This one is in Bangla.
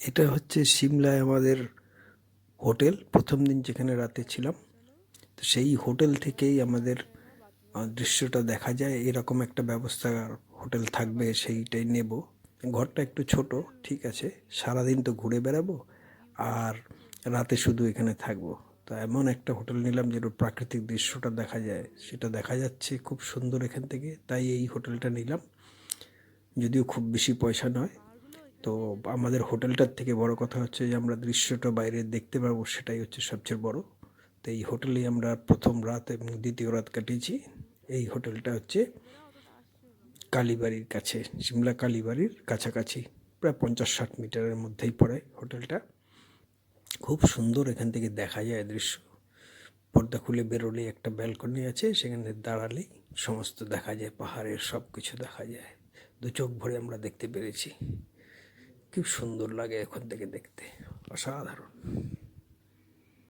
এটা হচ্ছে সিমলায় আমাদের হোটেল, প্রথম দিন যেখানে রাতে ছিলাম। তো সেই হোটেল থেকেই আমাদের দৃশ্যটা দেখা যায়। এরকম একটা ব্যবস্থা হোটেল থাকবে, সেইটাই নেব। ঘরটা একটু ছোট, ঠিক আছে। সারাদিন তো ঘুরে বেড়াবো আর রাতে শুধু এখানে থাকব। তো এমন একটা হোটেল নিলাম যেটা প্রাকৃতিক দৃশ্যটা দেখা যায়। সেটা দেখা যাচ্ছে খুব সুন্দর এখান থেকে, তাই এই হোটেলটা নিলাম। যদিও খুব বেশি পয়সা নয় তো আমাদের হোটেলটার থেকে বড় কথা হচ্ছে যে আমরা দৃশ্যটা বাইরে দেখতে পারব, সেটাই হচ্ছে সবচেয়ে বড়। তো এই হোটেলেই আমরা প্রথম রাত এবং দ্বিতীয় রাত কাটিয়েছি। এই হোটেলটা হচ্ছে কালীবাড়ির কাছে, সিমলা কালীবাড়ির কাছাকাছি, প্রায় পঞ্চাশ ষাট মিটারের মধ্যেই পড়ে হোটেলটা। খুব সুন্দর এখান থেকে দেখা যায় দৃশ্য। পর্দা খুলে বেরোলেই একটা ব্যালকনি আছে, সেখানে দাঁড়ালেই সমস্ত দেখা যায়, পাহাড়ের সব কিছু দেখা যায়। দু চোখ ভরে আমরা দেখতে পেরেছি। খুব সুন্দর লাগে এখন থেকে দেখতে। অসাধারণ।